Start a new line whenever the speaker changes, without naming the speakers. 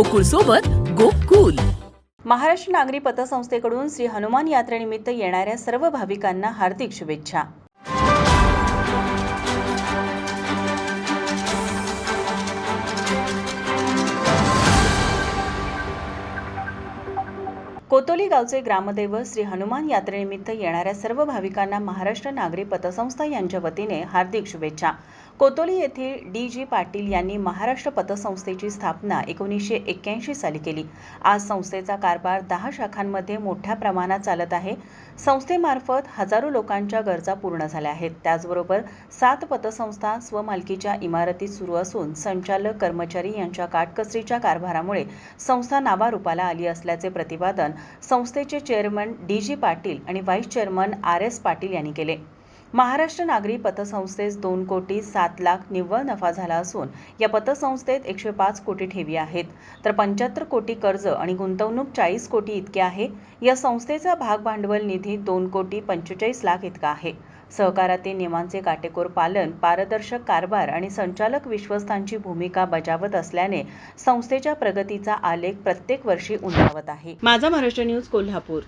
गोकुळ सोबत गोकुल.
महाराष्ट्र नागरी पतसंस्थेकडून श्री हनुमान यात्रेनिमित्त येणाऱ्या सर्व भाविकांना हार्दिक शुभेच्छा. कोतोली गावचे ग्रामदैवत श्री हनुमान यात्रेनिमित्त येणाऱ्या सर्व भाविकांना महाराष्ट्र नागरी पतसंस्था यांच्या वतीने हार्दिक शुभेच्छा. कोतोली येथील डी जी पाटील यांनी महाराष्ट्र पतसंस्थेची स्थापना एकोणीसशे एक्क्याऐंशी साली केली. आज संस्थेचा कारभार दहा शाखांमध्ये मोठ्या प्रमाणात चालत आहे. संस्थेमार्फत हजारो लोकांच्या गरजा पूर्ण झाल्या आहेत. त्याचबरोबर सात पतसंस्था स्वमालकीच्या इमारतीत सुरू असून संचालक कर्मचारी यांच्या काटकसरीच्या कारभारामुळे संस्था नावारूपाला आली असल्याचे प्रतिपादन संस्थेचे चेअरमन डी जी पाटील आणि vice chairman R S Patil यांनी केले. महाराष्ट्र नागरी पतसंस्थेस दोन कोटी सात लाख निव्वळ नफा झाला असून या पतसंस्थेत एकशे पाच कोटी ठेवी आहेत. तर पंच्याहत्तर कोटी कर्ज आणि गुंतवणूक चाळीस कोटी इतके आहे. या संस्थेचा भागभांडवल निधी दोन कोटी पंचेचाळीस लाख इतका आहे. सहकारातील नियमांचे काटेकोर पालन पारदर्शक कारभार आणि संचालक विश्वस्तांची भूमिका बजावत असल्याने संस्थेच्या प्रगतीचा आलेख प्रत्येक वर्षी उंचावत आहे. माझा महाराष्ट्र न्यूज कोल्हापूर.